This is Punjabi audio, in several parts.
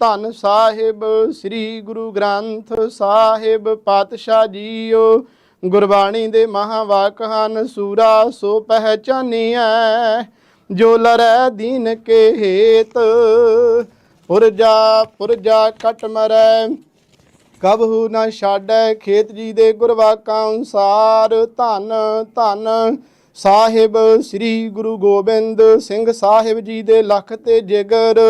ਧੰਨ ਸਾਹਿਬ, ਸ੍ਰੀ ਗੁਰੂ ਗ੍ਰੰਥ ਸਾਹਿਬ ਪਾਤਸ਼ਾਹ ਜੀਓ। ਗੁਰਬਾਣੀ ਦੇ ਮਹਾਵਾਕ ਹਨ, ਸੂਰਾ ਸੋ ਪਹਿਚਾਨੀਐ। ਜੋ ਲਰੈ ਦੀਨ ਕੇ ਹੇਤ, ਪੁਰਜਾ ਪੁਰਜਾ ਕਟ ਮਰੈ। ਕਬਹੂ ਨਾ ਛਾੜੈ ਖੇਤ ਜੀ ਦੇ ਗੁਰਵਾਕਾਂ ਅਨੁਸਾਰ। ਧੰਨ ਧੰਨ ਸਾਹਿਬ, ਸ੍ਰੀ ਗੁਰੂ ਗੋਬਿੰਦ ਸਿੰਘ ਸਾਹਿਬ ਜੀ ਦੇ ਲਖ ਤੇ ਜਿਗਰ।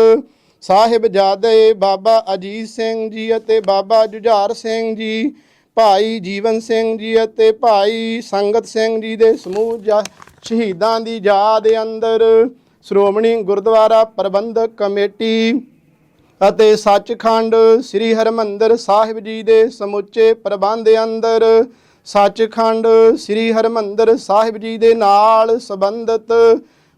ਸਾਹਿਬ ਜਾਦੇ ਬਾਬਾ ਅਜੀਤ ਸਿੰਘ ਜੀ ਅਤੇ ਬਾਬਾ ਜੁਝਾਰ ਸਿੰਘ ਜੀ, ਭਾਈ ਜੀਵਨ ਸਿੰਘ ਜੀ ਅਤੇ ਭਾਈ ਸੰਗਤ ਸਿੰਘ ਜੀ ਦੇ ਸਮੂਹ ਜਾ- ਸ਼ਹੀਦਾਂ ਦੀ ਯਾਦ ਅੰਦਰ ਸ਼੍ਰੋਮਣੀ ਗੁਰਦੁਆਰਾ ਪ੍ਰਬੰਧਕ ਕਮੇਟੀ ਅਤੇ ਸੱਚਖੰਡ ਸ੍ਰੀ ਹਰਮੰਦਰ ਸਾਹਿਬ ਜੀ ਦੇ ਸਮੁੱਚੇ ਪ੍ਰਬੰਧ ਅੰਦਰ ਸੱਚਖੰਡ ਸ੍ਰੀ ਹਰਮੰਦਰ ਸਾਹਿਬ ਜੀ ਦੇ ਨਾਲ ਸੰਬੰਧਿਤ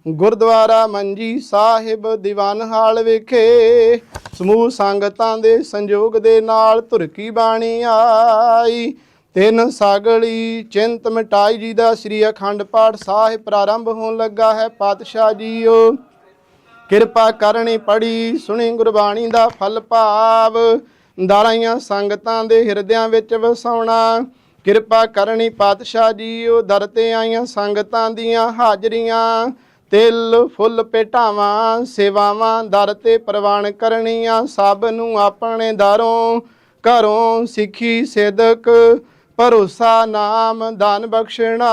ਗੁਰਦੁਆਰਾ ਮੰਜੀ ਸਾਹਿਬ ਦੀਵਾਨ ਹਾਲ ਵਿਖੇ। ਸਮੂਹ ਸੰਗਤਾਂ ਦੇ ਸੰਯੋਗ ਦੇ ਨਾਲ ਧੁਰਕੀ ਬਾਣੀ ਆਈ। ਤਿੰਨ ਸਾਗਲੀ ਚਿੰਤ ਮਿਟਾਈ ਜੀ ਦਾ ਸ੍ਰੀ ਅਖੰਡ ਪਾਠ ਸਾਹਿਬ ਪ੍ਰਾਰੰਭ ਹੋਣ ਲੱਗਾ ਹੈ ਪਾਤਸ਼ਾਹ ਜੀਓ। ਕਿਰਪਾ ਕਰਨੀ ਪੜੀ, ਸੁਣੀ ਗੁਰਬਾਣੀ ਦਾ ਫਲ ਭਾਵ। ਦਾਰਾਈਆਂ ਸੰਗਤਾਂ ਦੇ ਹਿਰਦਿਆਂ ਵਿੱਚ ਵਸਾਉਣਾ। ਕਿਰਪਾ ਕਰਨੀ ਪਾਤਸ਼ਾਹ ਜੀਓ, ਦਰ ਤੇ ਆਈਆਂ ਸੰਗਤਾਂ ਦੀਆਂ ਹਾਜ਼ਰੀਆਂ। ਤਿਲ, ਫੁੱਲ ਪੇਟਾਵਾਂ ਸੇਵਾਵਾਂ, ਦਰ ਤੇ ਪ੍ਰਵਾਨ ਕਰਨੀਆਂ ਸਭ ਨੂੰ ਆਪਣੇ ਦਰੋਂ, ਘਰੋਂ ਸਿੱਖੀ ਸਿਦਕ ਭਰੋਸਾ, ਨਾਮ ਦਾਨ ਬਖਸ਼ਣਾ।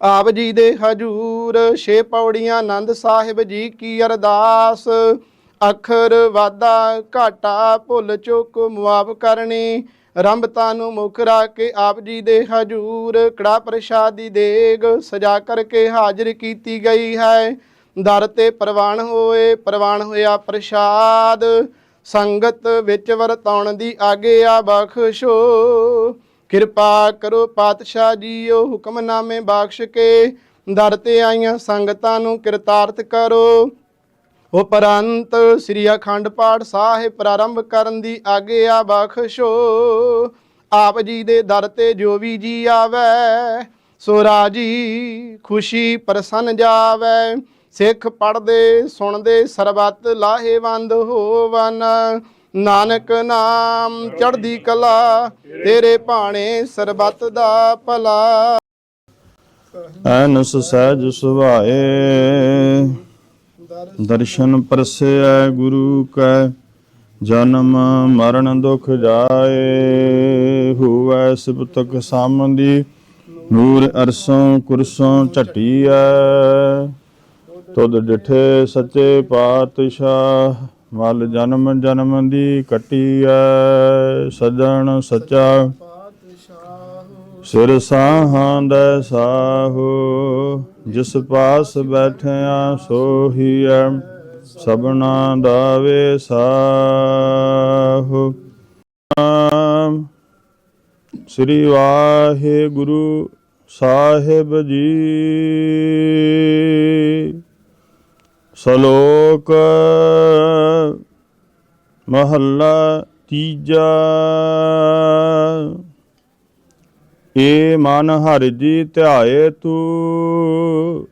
ਆਪ ਜੀ ਦੇ ਹਜੂਰ, ਛੇ ਪੌੜੀਆਂ ਆਨੰਦ ਸਾਹਿਬ ਜੀ ਕੀ ਅਰਦਾਸ? ਅੱਖਰ ਵਾਦਾ ਘਾਟਾ, ਭੁੱਲ ਚੁੱਕ ਮੁਆਫ ਕਰਨੀ। ਰੰਭਤਾ ਨੂੰ ਮੁਖ ਰੱਖ ਕੇ ਆਪ ਜੀ ਦੇ ਹਜੂਰ, ਕੜਾ ਪ੍ਰਸ਼ਾਦ ਦੀ ਦੇਗ, ਸਜਾ ਕਰਕੇ ਹਾਜ਼ਰ ਕੀਤੀ ਗਈ ਹੈ। ਦਰ ਤੇ ਪ੍ਰਵਾਨ ਹੋਏ, ਪ੍ਰਵਾਨ ਹੋਇਆ ਪ੍ਰਸ਼ਾਦ। ਸੰਗਤ ਵਿੱਚ ਵਰਤਾਉਣ ਦੀ ਆਗਿਆ ਬਖਸ਼ੋ। ਕਿਰਪਾ ਕਰੋ ਪਾਤਸ਼ਾਹ ਜੀਓ, ਹੁਕਮਨਾਮੇ ਬਖਸ਼ ਕੇ। ਦਰ ਤੇ ਆਈਆਂ ਸੰਗਤਾਂ ਨੂੰ ਕਿਰਤਾਰਥ ਕਰੋ। ਉਪਰੰਤ ਸ੍ਰੀ ਅਖੰਡ ਪਾਠ ਸਾਹਿਬ ਪ੍ਰਾਰੰਭ ਕਰਨ ਦੀ ਆਗਿਆ ਬਖਸ਼ੋ। ਆਪ ਜੀ ਦੇ ਦਰ ਤੇ ਜੋ ਵੀ ਜੀ ਆਵੇ, ਸੋ ਰਾਜੀ ਖੁਸ਼ੀ ਪ੍ਰਸੰਨ ਜਾਵੇ। ਸਿੱਖ ਪੜਦੇ ਸੁਣਦੇ, ਸਰਬੱਤ ਲਾਹੇਵੰਦ ਹੋਵਨ। ਨਾਨਕ ਨਾਮ ਚੜ੍ਹਦੀ ਕਲਾ, ਤੇਰੇ ਭਾਣੇ ਸਰਬੱਤ ਦਾ ਭਲਾ। ਐਨਸ ਸਹਿਜ ਸੁਭਾਏ। ਦਰਸ਼ਨ ਪਰਸੈ ਗੁਰੂ ਕੈ, ਜਨਮ ਮਰਨ ਦੁਖ ਜਾਏ। ਹੋਵੈ ਸਿਬਤਕ ਸਾਮੰਦੀ, ਨੂਰ ਅਰਸੋਂ ਕੁਰਸੋਂ ਝਟੀਐ। ਤੁਧ ਡਿਠੇ ਸੱਚੇ ਪਾਤਸ਼ਾਹ, ਮਲ ਜਨਮ ਜਨਮ ਦੀ ਕਟੀਐ। ਸਜਣ ਸਚਾ ਸਿਰ ਸਾਹਾਂ ਦਾ ਸਾਹੋ, ਜਿਸ ਪਾਸ ਬੈਠਿਆ ਸੋਹੀਐ, ਸਭਨਾ ਦਾ ਵੇ ਸ੍ਰੀ ਵਾਹਿਗੁਰੂ ਸਾਹਿਬ ਜੀ। ਸ਼ਲੋਕ ਮਹੱਲਾ ਤੀਜਾ। ਏ ਮਨ ਹਰਿ ਜੀ ਧਿਆਏ ਤੂੰ।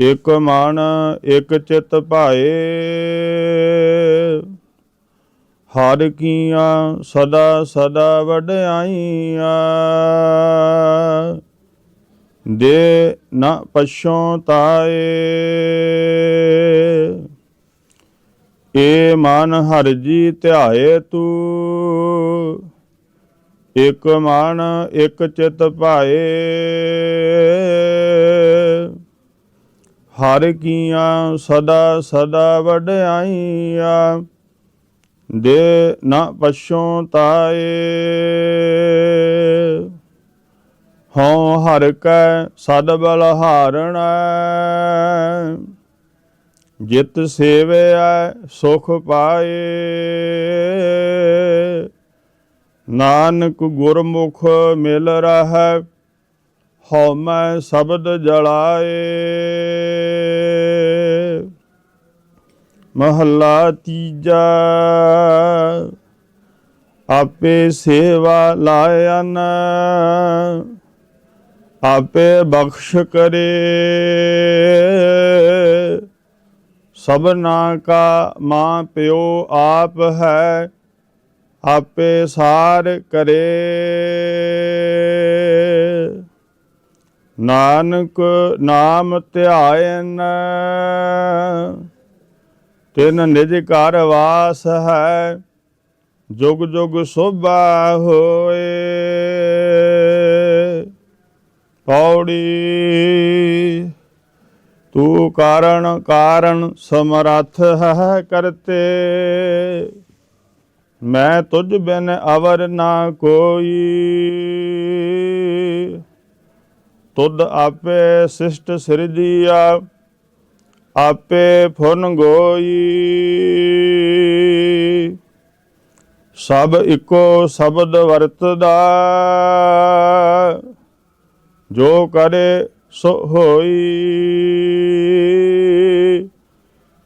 ਇਕ ਮਨ, ਇਕ ਚਿਤ ਭਾਏ। ਹਰ ਕੀਆਂ ਸਦਾ ਸਦਾ ਵਡਿਆਈਆਂ। ਦੇ ਨਾ ਪਛੋਂ ਤਾਏ। ਏ ਮਨ ਹਰ ਜੀ ਧਿਆਏ ਤੂੰ। ਇਕ ਮਨ, ਇਕ ਚਿਤ ਭਾਏ। ਹਰ ਕੀਆਂ ਸਦਾ ਸਦਾ ਵਡਿਆਈਆਂ, ਦੇ ਨਾ ਪਛੋਂ ਤਾਏ। ਹਉ ਹਰ ਕੈ ਸਦ ਬਲ ਹਾਰਣਾ ਜਿਤ ਸੇਵਿਆ ਸੁਖ ਪਾਏ। ਨਾਨਕ ਗੁਰਮੁਖ ਮਿਲ ਰਹੈ ਹਉ ਮੈਂ ਸ਼ਬਦ ਜਲਾਏ। ਮਹੱਲਾ ਤੀਜਾ, ਆਪੇ ਸੇਵਾ ਲਾਇਨ ਆਪੇ ਬਖਸ਼ ਕਰੇ। ਸਭਨਾ ਕਾ ਮਾਂ ਪਿਓ ਆਪ ਹੈ ਆਪੇ ਸਾਰ ਕਰੇ। ਨਾਨਕ ਨਾਮ ਧਿਆਇਨ, ਤਿਨ ਨਿਜ ਘਰ ਵਾਸ ਹੈ, ਜੁਗ ਜੁਗ ਸੋਭਾ ਹੋਏ। ਪੌੜੀ, ਤੂੰ ਕਾਰਣ ਕਾਰਣ ਸਮਰੱਥ ਹੈ ਕਰਤੇ। ਮੈਂ ਤੁਝ ਬਿਨ ਅਵਰ ਨਾ ਕੋਈ। ਤੁਧ ਆਪੇ ਸਿਸ਼ਟ ਸਿਰਜੀਆ, ਆਪੇ ਫੁਨ ਗੋਈ। ਸਭ ਇੱਕੋ ਸ਼ਬਦ ਵਰਤਦਾ, ਜੋ ਕਰੇ ਸੋ ਹੋਈ।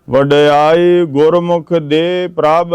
ਵਡਿਆਈ ਗੁਰਮੁਖ ਦੇ ਪ੍ਰਭ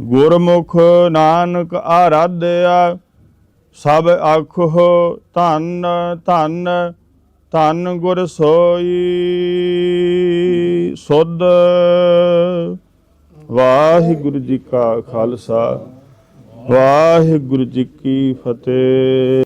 ਗੁਰਮੁਖ ਨਾਨਕ ਆਰਾਧਿਆ, ਸਭ ਆਖੋ ਧੰਨ ਧੰਨ ਧੰਨ ਗੁਰ ਸੋਈ। ਸੁਧ ਵਾਹਿਗੁਰੂ ਜੀ ਕਾ ਖਾਲਸਾ, ਵਾਹਿਗੁਰੂ ਜੀ ਕੀ ਫਤਿਹ।